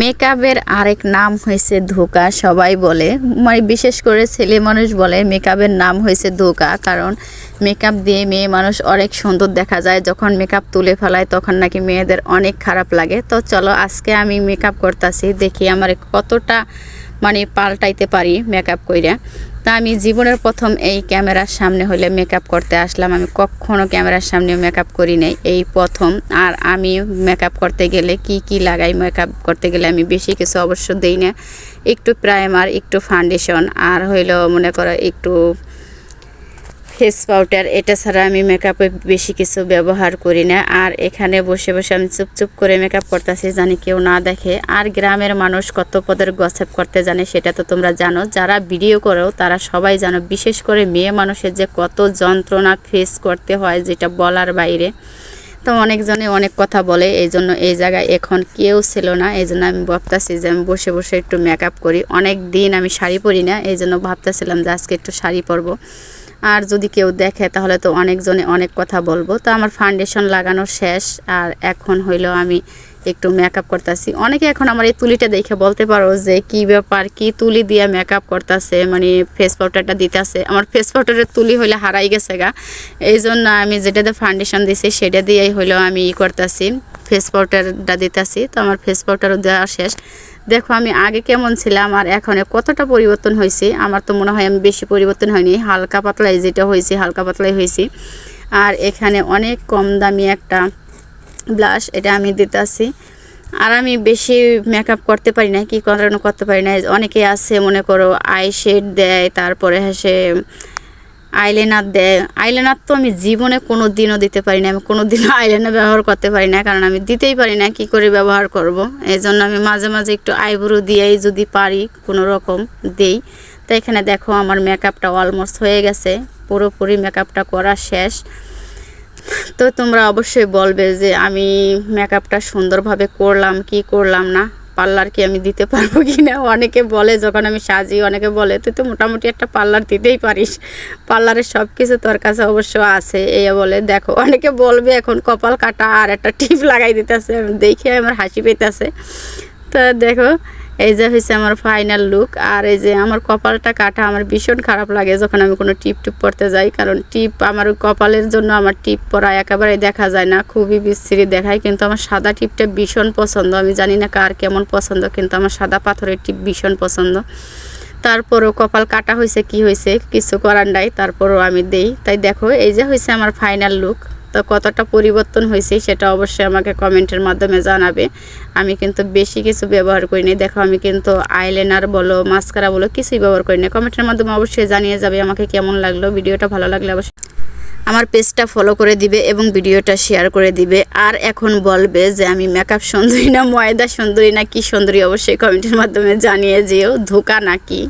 মেকআপের আরেক নাম হয়েছে ধোকা, সবাই বলে। মানে বিশেষ করে ছেলে মানুষ বলে মেকআপের নাম হয়েছে ধোকা, কারণ মেকআপ দিয়ে মেয়ে মানুষ অনেক সুন্দর দেখা যায়। যখন মেকআপ তুলে ফেলায় তখন নাকি মেয়েদের অনেক খারাপ লাগে। তো চলো আজকে আমি মেকআপ করতেছি, দেখি আমার কতটা মানে পাল্টাইতে পারি মেকআপ কইরা। তা আমি জীবনের প্রথম এই ক্যামেরার সামনে হলে মেকআপ করতে আসলাম। আমি কখনো ক্যামেরার সামনে মেকআপ করি নাই। এই প্রথম। আর আমি মেকআপ করতে গেলে কি কি লাগাই মেকআপ করতে গেলে আমি বেশি কিছু অবশ্য দিই না। একটু প্রাইমার একটু ফাউন্ডেশন আর হইল মনে করো একটু ফেস পাউডার এটা ছাড়া আমি মেকআপে বেশি কিছু ব্যবহার করি না। আর এখানে বসে বসে আমি চুপচুপ করে মেকআপ করতেছি জানি কেউ না দেখে। আর গ্রামের মানুষ কত পদের গসেপ করতে জানে সেটা তো তোমরা জানো। যারা ভিডিও করো তারা সবাই জানো, বিশেষ করে মেয়ে মানুষের যে কত যন্ত্রণা ফেস করতে হয় যেটা বলার বাইরে। তো অনেকজনে অনেক কথা বলে এই জন্য এই জায়গায় এখন কেউ ছিল না। এই জন্য আমি ভাবতেছি যে আমি বসে বসে একটু মেকআপ করি। অনেক দিন আমি শাড়ি পরি না এই জন্য ভাবতেছিলাম যে আজকে একটু শাড়ি পরবো। আর যদি কেউ দেখে, তাহলে তো অনেকজনে অনেক কথা বলব। তো আমার ফাউন্ডেশন লাগানো শেষ, আর এখন হইল আমি একটু মেকআপ করতেছি। অনেকে এখন আমার এই তুলিটা দেখে বলতে পারো যে কি ব্যাপার, কি তুলি দিয়ে মেকআপ করতেছে মানে ফেস পাউডারটা দিতেছে। আমার ফেস পাউডারের তুলি হইলে হারাই গেছে গা। এই জন্য আমি যেটাতে ফাউন্ডেশন দিছি, সেটা দিয়েই হইল আমি ই করতেছি ফেস পাউডারটা দিতেছি। তো আমার ফেস পাউডারও দেওয়া শেষ। দেখো আমি আগে কেমন ছিলাম আর এখন কতটা পরিবর্তন হয়েছে আমার তো মনে হয় আমি বেশি পরিবর্তন হয়নি। হালকা পাতলাই যেটা হয়েছে হালকা পাতলাই হয়েছি আর এখানে অনেক কম দামি একটা ব্লাশ এটা আমি দিতেছি। আর আমি বেশি মেকআপ করতে পারি না কি কারণে করতে পারি না অনেকে আছে, মনে করো আই শেড দেয়, তারপরে সে আইলেনার দেয়। আইলেনার তো আমি জীবনে কোনো দিনও দিতে পারি না আমি কোনো দিনও আইলাইনার ব্যবহার করতে পারি না কারণ আমি দিতেই পারি না কি করে ব্যবহার করব। এই জন্য আমি মাঝে মাঝে একটু আইব্রো দিয়েই যদি পারি, কোনো রকম দেই। তো এখানে দেখো, আমার মেকআপটা অলমোস্ট হয়ে গেছে, পুরোপুরি মেকআপটা করা শেষ। তো তোমরা অবশ্যই বলবে যে আমি মেকআপটা সুন্দরভাবে করলাম, কি করলাম না? পার্লার কি আমি দিতে পারব কি না অনেকে বলে, যখন আমি সাজি, অনেকে বলে, তুই তো মোটামুটি একটা পার্লার দিতেই পারিস। পার্লারের সব কিছু তোর কাছে অবশ্য আছে এই বলে, দেখো। অনেকে বলবে, এখন কপাল কাটা আর একটা টিপ লাগাই দিতেছে, দেখে আমার হাসি পেতেছে তো দেখো এই যে হয়েছে আমার ফাইনাল লুক আর এই যে আমার কপালটা কাটা, আমার ভীষণ খারাপ লাগে যখন আমি কোনো টিপ টিপ পরতে যাই, কারণ টিপ আমার কপালের জন্য আমার টিপ পরা একেবারে দেখা যায় না, খুবই বিস্তৃতি দেখায়, কিন্তু আমার সাদা টিপটা ভীষণ পছন্দ। আমি জানি না কার কেমন পছন্দ, কিন্তু আমার সাদা পাথরের টিপ ভীষণ পছন্দ। তারপরও কপাল কাটা হয়েছে কি হয়েছে কিছু করার নাই, তারপরও আমি দেই। তাই দেখো, এই যে হয়েছে আমার ফাইনাল লুক তো কতটা পরিবর্তন হয়েছে সেটা অবশ্যই আমাকে কমেন্টের মাধ্যমে জানাবে। আমি কিন্তু বেশি কিছু ব্যবহার করিনি দেখো, আমি কিন্তু আইলাইনার বলো, মাস্কারা বলো, কিছুই ব্যবহার করিনি কমেন্টের মাধ্যমে অবশ্যই জানিয়ে যাবে আমাকে কেমন লাগল। ভিডিওটা ভালো লাগলে অবশ্যই আমার পেজটা ফলো করে দিবে এবং ভিডিওটা শেয়ার করে দিবে। আর এখন বলবে যে, আমি মেকআপ সুন্দরী না, ময়দা সুন্দরী না, কি সুন্দরী? অবশ্যই কমেন্টের মাধ্যমে জানিয়ে যেও। ধোকা নাকি?